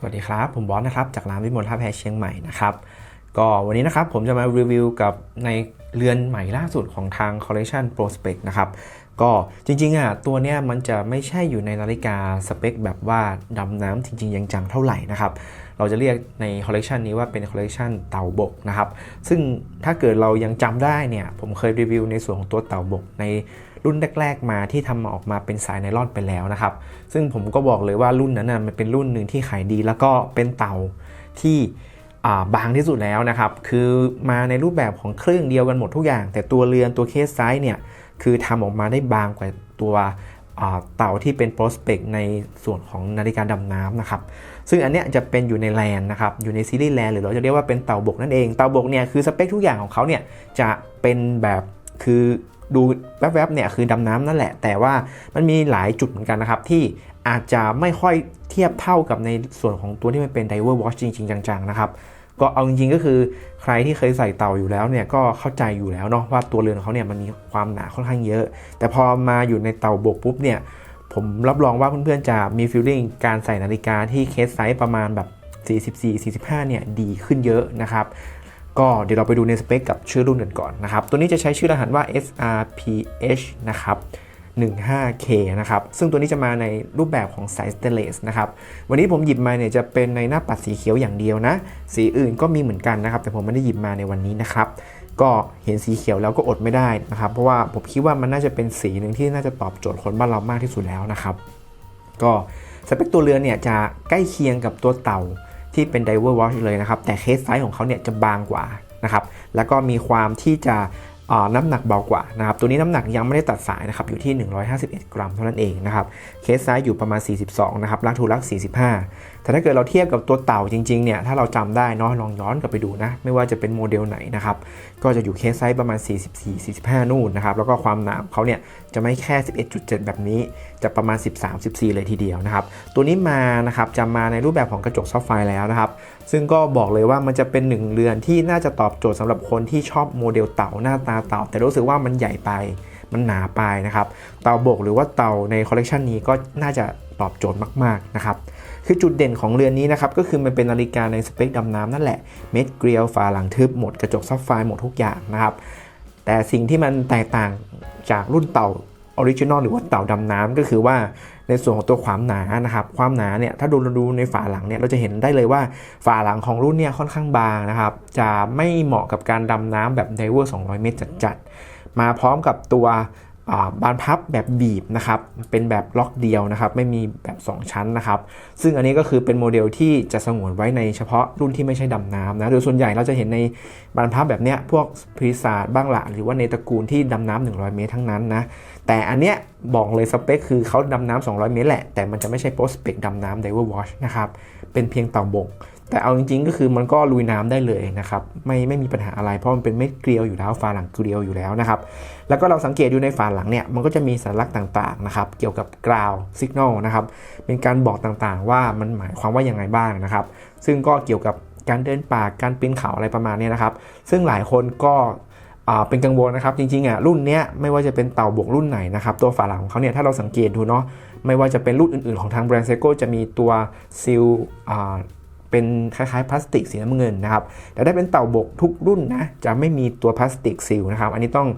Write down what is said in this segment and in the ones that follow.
สวัสดีครับ ผมบอสนะครับ จากร้านวิมลท่าแพเชียงใหม่นะครับ ก็วันนี้นะครับผมจะมารีวิวกับในเรือนใหม่ล่าสุดของทาง Collection Prospect นะครับ ก็จริงๆอะตัวเนี้ยมันจะไม่ใช่อยู่ในนาฬิกาสเปคแบบว่าดำน้ำจริงๆยังจังเท่าไหร่นะครับ เราจะเรียกในคอลเลกชันนี้ว่าเป็นคอลเลกชันเต่าบกนะครับ ซึ่งถ้าเกิดเรายังจำได้เนี่ยผมเคยรีวิวในส่วนของตัวเต่าบกใน รุ่นแรกๆมาที่ทำมาออกมาเป็นสายไนลอนไปแล้วนะครับ ซึ่งผมก็บอกเลยว่ารุ่นนั้นนะมันเป็นรุ่นหนึ่งที่ขายดี แล้วก็เป็นเต่าที่บางที่สุดแล้วนะครับ คือมาในรูปแบบของเครื่องเดียวกันหมดทุกอย่าง แต่ตัวเรือนตัวเคสไซส์เนี่ย คือทำออกมาได้บางกว่าตัวเต่าที่เป็นโปรสเปกในส่วนของนาฬิกาดำน้ำนะครับ ซึ่งอันเนี้ยจะเป็นอยู่ในแลนนะครับ อยู่ในซีรีส์แลนหรือเราจะเรียกว่าเป็นเต่าบกนั่นเอง เต่าบกเนี่ยคือสเปคทุกอย่างของเขาเนี่ยจะเป็นแบบคือ ดูแวบๆเนี่ยคือดำน้ำนั่นแหละ แต่ว่ามันมีหลายจุดเหมือนกันนะครับ ที่อาจจะไม่ค่อยเทียบเท่ากับในส่วนของตัวที่มันเป็น diver watch จริง ๆ จังๆนะครับก็เอาจริงๆก็คือใครที่เคยใส่เต่าอยู่แล้วเนี่ยก็เข้าใจอยู่แล้วเนาะว่าตัวเรือนของเขาเนี่ยมันมีความหนาค่อนข้างเยอะ แต่พอมาอยู่ในเต่าบกปุ๊บเนี่ยผมรับรองว่าเพื่อนๆจะมีฟีลลิ่งการใส่นาฬิกาที่เคสไซส์ประมาณแบบ44-45เนี่ยดีขึ้นเยอะนะครับ ก็เดี๋ยวเราไปดูในสเปคกับชื่อรุ่นกันก่อนนะครับ ตัวนี้จะใช้ชื่อรหัสว่า SRPH นะครับ 15K นะครับ ซึ่งตัวนี้จะมาในรูปแบบของสายสเตเลสนะครับ วันนี้ผมหยิบมาเนี่ยจะเป็นในหน้าปัดสีเขียวอย่างเดียวนะ สีอื่นก็มีเหมือนกันนะครับ แต่ผมไม่ได้หยิบมาในวันนี้นะครับ ก็เห็นสีเขียวแล้วก็อดไม่ได้นะครับ เพราะว่าผมคิดว่ามันน่าจะเป็นสีหนึ่งที่น่าจะตอบโจทย์คนบ้านเรามากที่สุดแล้วนะครับ ก็สเปคตัวเรือเนี่ยจะใกล้เคียงกับตัวเต่า ที่เป็น Diver Watch เลยนะครับ แต่เคสไซส์ของเขาเนี่ยจะบางกว่านะครับ แล้วก็มีความที่จะน้ำหนักเบากว่านะครับ ตัวนี้น้ำหนักยังไม่ได้ตัดสายนะครับ อยู่ที่ 151 กรัมเท่านั้นเองนะครับ เคสไซส์อยู่ประมาณ 42 นะครับ ลักทูลัก 45 แต่ถ้าเกิดเราเทียบกับตัวเต่าจริงๆ เนี่ย ถ้าเราจำได้เนาะ ลองย้อนกลับไปดูนะ ไม่ว่าจะเป็นโมเดลไหนนะครับ ก็จะอยู่เคสไซส์ประมาณ 44 45 นู่นนะครับ แล้วก็ความหนาของเขาเนี่ย จะไม่แค่ 11.7 แบบนี้จะประมาณ 13 14 เลยทีเดียวนะครับ ตัวนี้มานะครับจะมาในรูปแบบของกระจกซับไฟแล้วนะครับ ซึ่งก็บอกเลยว่ามันจะเป็นหนึ่งเรือนที่น่าจะตอบโจทย์สำหรับคนที่ชอบโมเดลเต่าหน้าตาเต่า แต่รู้สึกว่ามันใหญ่ไปมันหนาไปนะครับ เต่าบกหรือว่าเต่าในคอลเลกชันนี้ก็น่าจะตอบโจทย์มากๆนะครับ คือจุดเด่นของเรือนนี้นะครับ ก็คือมันเป็นนาฬิกาในสเปคดำน้ำนั่นแหละ เม็ดเกลียวฝาหลังทึบหมดกระจกซับไฟหมดทุกอย่างนะครับ แต่สิ่งที่มันแตกต่างจากรุ่นเต่า ออริจินอลหรือว่าเต่าดำน้ำก็คือว่าในส่วนของตัวความหนานะครับ ความหนาเนี่ยถ้าดูเราดูในฝาหลังเนี่ยเราจะเห็นได้เลยว่าฝาหลังของรุ่นเนี่ยค่อนข้างบางนะครับ จะไม่เหมาะกับการดำน้ำแบบไดเวอร์200 เมตรจัดๆมาพร้อมกับตัว บานพับแบบบีบนะครับเป็นแบบล็อกเดียวนะครับ ไม่มีแบบ 2 ชั้นนะครับ ซึ่งอันนี้ก็คือเป็นโมเดลที่จะสงวนไว้ในเฉพาะรุ่นที่ไม่ใช่ดำน้ำนะโดยส่วนใหญ่เราจะเห็นในบานพับแบบเนี้ยพวกพรีซาดบ้างละหรือว่าในตระกูลที่ดำน้ำ100 เมตรทั้งนั้นนะแต่อันเนี้ยบอกเลยสเปคคือเขาดำน้ำ200 เมตรแหละ แต่มันจะไม่ใช่โปรสเปกดำน้ำ Diver Watch นะครับเป็นเพียงเต่าบก แต่เอาจริง ๆ ก็คือมันก็ลุยน้ำได้เลยนะครับไม่ไม่มีปัญหาอะไรเพราะมันเป็นเม็ดเกลียวอยู่แล้วฝาหลังเกลียวอยู่แล้วนะครับแล้วก็เราสังเกตดูในฝาหลังเนี่ยมันก็จะมีสัญลักษณ์ต่างๆนะครับเกี่ยวกับกราวสัญญาณนะครับเป็นการบอกต่างๆ ว่ามันหมายความว่ายังไงบ้างนะครับ ซึ่งก็เกี่ยวกับการเดินป่าการปีนเขาอะไรประมาณนี้นะครับ ซึ่งหลายคนก็เป็นกังวลนะครับจริงๆอะรุ่นเนี้ยไม่ว่าจะเป็นเต่าบวกรุ่นไหนนะครับตัวฝาหลังของเขาเนี่ยถ้าเราสังเกตดูเนาะไม่ว่าจะเป็นรุ่นอื่นๆของทางแบรนด์เซโกจะมีตัวซิล เป็นคล้ายๆพลาสติกสีน้ำเงินนะครับแต่ถ้เป็นเต่าบกทุกรุ่นนะจะไม่มีตัวพลาสติกซีลนะครับ อันนี้ต้อง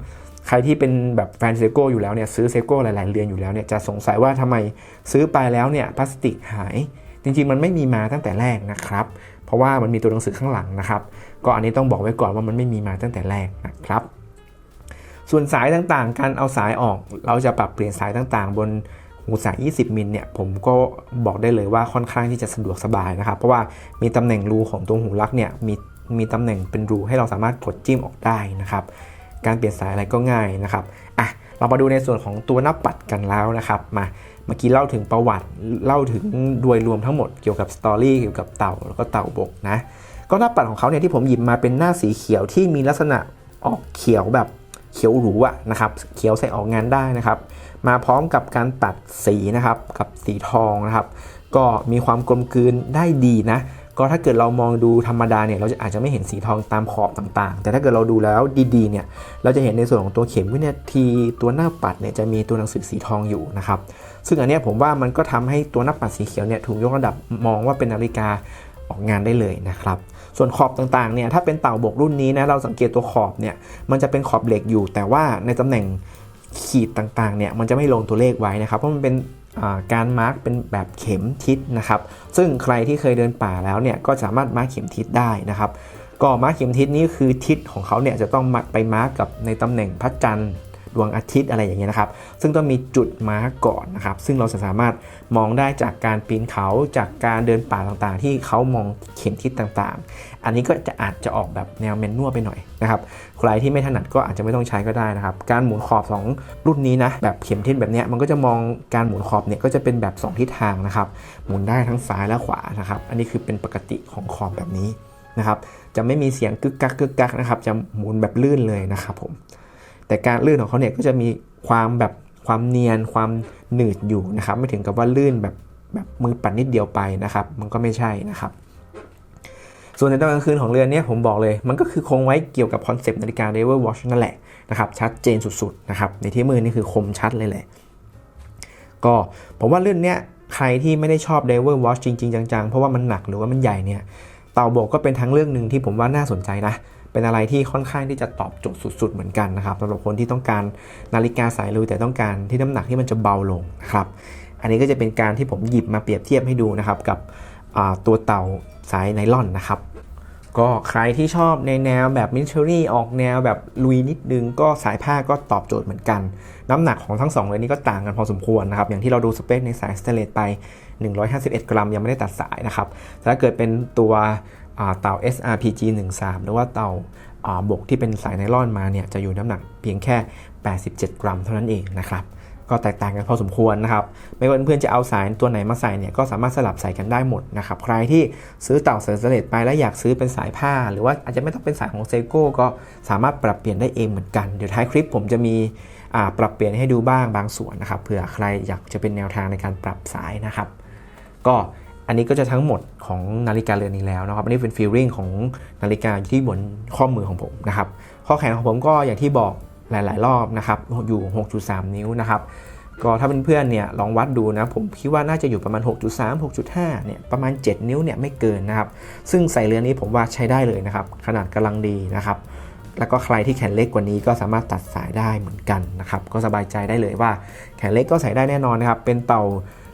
ใครที่เป็นแบบแฟนเซโก้อยู่แล้วเนี่ยซื้อเซโก้หลายๆเรือนอยู่แล้วเนี่ยจะสงสัยว่าทำไมซื้อไปแล้วเนี่ยพลาสติกหาย จริงๆ มันไม่มีมาตั้งแต่แรกนะครับ เพราะว่ามันมีตัวหนังสือข้างหลังนะครับ ก็อันนี้ต้องบอกไว้ก่อนว่ามันไม่มีมาตั้งแต่แรกนะครับส่วนสายต่างๆ การเอาสายออก เราจะปรับเปลี่ยนสายต่างๆ บน หูสาย 20 มิลเนี่ยผมก็บอกได้เลยว่าค่อนข้างที่จะสะดวกสบายนะครับ เพราะว่ามีตำแหน่งรูของตัวหูลักเนี่ยมีมีตำแหน่งเป็นรูให้เราสามารถกดจิ้มออกได้นะครับ การเปลี่ยนสายอะไรก็ง่ายนะครับอะเรามาดูในส่วนของตัวหน้าปัดกันแล้วนะครับมาเมื่อกี้เล่าถึงประวัติเล่าถึงโดยรวมทั้งหมดเกี่ยวกับสตอรี่เกี่ยวกับเต่าแล้วก็เต่าบกนะก็หน้าปัดของเขาเนี่ยที่ผมหยิบมาเป็นหน้าสีเขียวที่มีลักษณะออกเขียวแบบ เขียวหรูอะนะครับเขียวใส่ออกงานได้นะครับ มาพร้อมกับการตัดสีนะครับกับสีทองนะครับ ก็มีความกลมกลืนได้ดีนะก็ถ้าเกิดเรามองดูธรรมดาเนี่ยเราจะอาจจะไม่เห็นสีทองตามขอบต่างๆ แต่ถ้าเกิดเราดูแล้วดีๆเนี่ยเราจะเห็นในส่วนของตัวเข็มวินาทีตัวหน้าปัดเนี่ยจะมีตัวหนังสือสีทองอยู่นะครับซึ่งอันนี้ผมว่ามันก็ทำให้ตัวหน้าปัดสีเขียวเนี่ยถูกยกระดับมองว่าเป็นนาฬิกา ออกงานได้เลยนะครับ ส่วนขอบต่างๆเนี่ยถ้าเป็นเต่าบกรุ่นนี้นะเราสังเกตตัวขอบเนี่ยมันจะเป็นขอบเหล็กอยู่ แต่ว่าในตำแหน่งขีดต่างๆเนี่ยมันจะไม่ลงตัวเลขไว้นะครับเพราะมันเป็นการมาร์กเป็นแบบเข็มทิศนะครับ ซึ่งใครที่เคยเดินป่าแล้วเนี่ยก็สามารถมาร์กเข็มทิศได้นะครับก็มาร์กเข็มทิศนี้คือทิศของเขาเนี่ยจะต้องมาไปมาร์กกับในตำแหน่งพระจันทร์ ดวงอาทิตย์อะไรอย่างเงี้ยนะครับ ซึ่งต้องมีจุดมาร์กก่อนนะครับ ซึ่งเราจะสามารถมองได้จากการปีนเขาจากการเดินป่าต่างๆ ที่เขามองเข็มทิศต่างๆ อันนี้ก็จะอาจจะออกแบบแนวแมนนวลไปหน่อยนะครับใครที่ไม่ถนัดก็อาจจะไม่ต้องใช้ก็ได้นะครับ การหมุนขอบสองรุ่นนี้นะแบบเข็มทิศแบบเนี้ยมันก็จะมองการหมุนขอบเนี่ยก็จะเป็นแบบสองทิศทางนะครับ หมุนได้ทั้งซ้ายและขวานะครับ อันนี้คือเป็นปกติของขอบแบบนี้นะครับ จะไม่มีเสียงกึกกักกึกกักนะครับ จะหมุนแบบลื่นเลยนะครับผม แต่การลื่นของเขาเนี่ยก็จะมีความแบบความเนียนความหนืดอยู่นะครับ ไม่ถึงกับว่าลื่นแบบแบบมือปัดนนิดเดียวไปนะครับ มันก็ไม่ใช่นะครับ ส่วนในตอนกลางคืนของเรือนเนี่ยผมบอกเลย มันก็คือคงไว้เกี่ยวกับคอนเซปต์นาฬิกา d e v i l Watch นั่นแหละนะครับชัดเจนสุดๆนะครับในที่มือนี่คือคมชัดเลยแหละ ก็ผมว่าเรื่องเนี้ยใครที่ไม่ได้ชอบ d e v i l Watch จริงๆ จังๆ เพราะว่ามันหนักหรือว่ามันใหญ่เนี่ยเต่าบกก็เป็นทั้งเรื่องหนึ่งที่ผมว่าน่าสนใจนะ เป็นอะไรที่ค่อนข้างที่จะตอบโจทย์สุด ๆ เหมือนกันนะครับสำหรับคนที่ต้องการนาฬิกาสายลุยแต่ต้องการที่น้ำหนักที่มันจะเบาลงนะครับอันนี้ก็จะเป็นการที่ผมหยิบมาเปรียบเทียบให้ดูนะครับกับตัวเต่าสายไนล่อนนะครับก็ใครที่ชอบในแนวแบบมิชชัรี่ออกแนวแบบลุยนิดนึงก็สายผ้าก็ตอบโจทย์เหมือนกัน น้ำหนักของทั้งสองเลยนี้ก็ต่างกันพอสมควรนะครับ อย่างที่เราดูสเปคในสายสเตเลสไป 151 กรัมยังไม่ได้ตัดสายนะครับแต่ถ้าเกิดเป็นตัว เต่า SRPG 13หรือว่าเต่าบกที่เป็นสายไนล่อนมาเนี่ยจะอยู่น้ำหนักเพียงแค่ 87 กรัมเท่านั้นเองนะครับก็แตกต่างกันพอสมควรนะครับ ไม่ว่าเพื่อนจะเอาสายตัวไหนมาใส่เนี่ยก็สามารถสลับใส่กันได้หมดนะครับ ใครที่ซื้อเต่าเซอร์เซเลตไปแล้วอยากซื้อเป็นสายผ้า หรือว่าอาจจะไม่ต้องเป็นสายของเซโก้ก็สามารถปรับเปลี่ยนได้เองเหมือนกัน เดี๋ยวท้ายคลิปผมจะมีปรับเปลี่ยนให้ดูบ้างบางส่วนนะครับเผื่อใครอยากจะเป็นแนวทางในการปรับสายนะครับ ก็ อันนี้ก็จะทั้งหมดของนาฬิกาเรือนนี้แล้วนะครับ อันนี้เป็นฟีลลิ่งของนาฬิกาที่บนข้อมือของผมนะครับ ข้อแขนของผมก็อย่างที่บอกหลาย ๆ รอบนะครับ อยู่ 6.3 นิ้วนะครับ ก็ถ้าเพื่อนๆ เนี่ยลองวัดดูนะ ผมคิดว่าน่าจะอยู่ประมาณ 6.3 6.5 เนี่ย ประมาณ 7 นิ้ว เนี่ยไม่เกินนะครับ ซึ่งใส่เรือนนี้ผมว่าใช้ได้เลยนะครับ ขนาดกำลังดีนะครับ แล้วก็ใครที่แขนเล็กกว่านี้ก็สามารถตัดสายได้เหมือนกันนะครับ ก็สบายใจได้เลยว่าแขนเล็กก็ใส่ได้แน่นอนนะครับ เป็นเต่า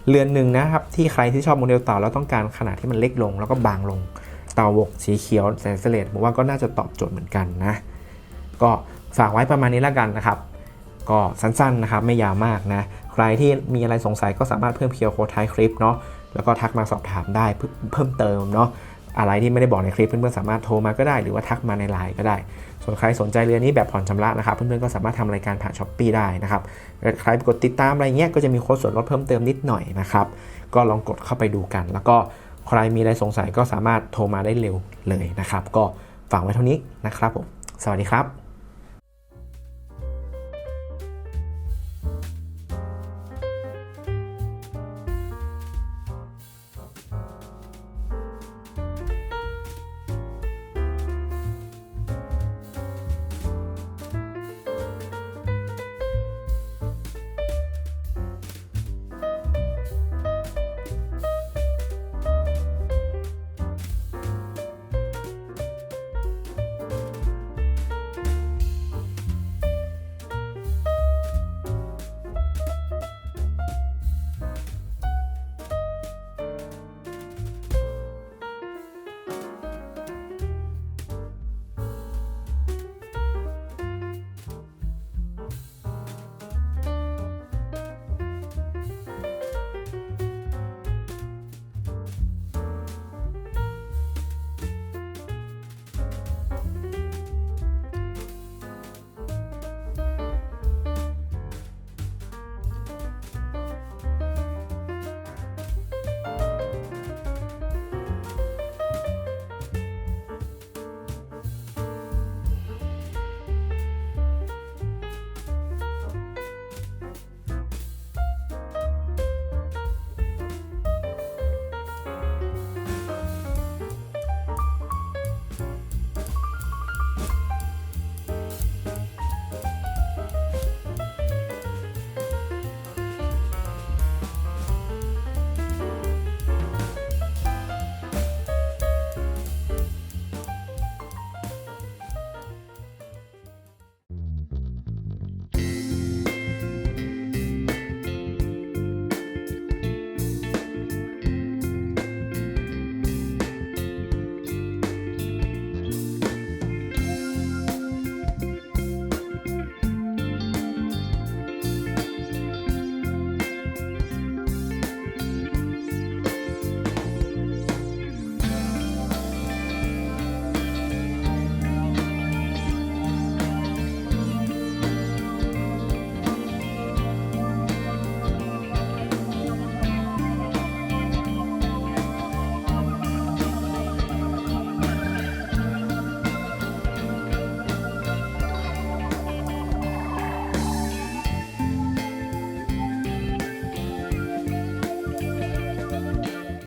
เรือนหนึ่งนะครับที่ใครที่ชอบโมเดลเต่าแล้วต้องการขนาดที่มันเล็กลง แล้วก็บางลงเต่าบกสีเขียวแสนเสลดผมว่าก็น่าจะตอบโจทย์เหมือนกันนะ ก็ฝากไว้ประมาณนี้แล้วกันนะครับ ก็สั้นๆนะครับไม่ยาวมากนะ ใครที่มีอะไรสงสัยก็สามารถเพิ่มเคียวโค้ดท้ายคลิปเนาะแล้วก็ทักมาสอบถามได้เพิ่มเพิ่มเติมเนาะ อะไรที่ไม่ได้บอกในคลิปเพื่อนๆสามารถโทรมาก็ได้ หรือว่าทักมาในไลน์ก็ได้ ส่วนใครสนใจเรือนี้แบบผ่อนชำระนะครับเพื่อนๆก็สามารถทำรายการผ่านช้อปปีได้นะครับใครกดติดตามอะไรเงี้ยก็จะมีโค้ดส่วนลดเพิ่มเติมนิดหน่อยนะครับก็ลองกดเข้าไปดูกัน แล้วก็ใครมีอะไรสงสัยก็สามารถโทรมาได้เร็วเลยนะครับ ก็ฝากไว้เท่านี้นะครับผมสวัสดีครับ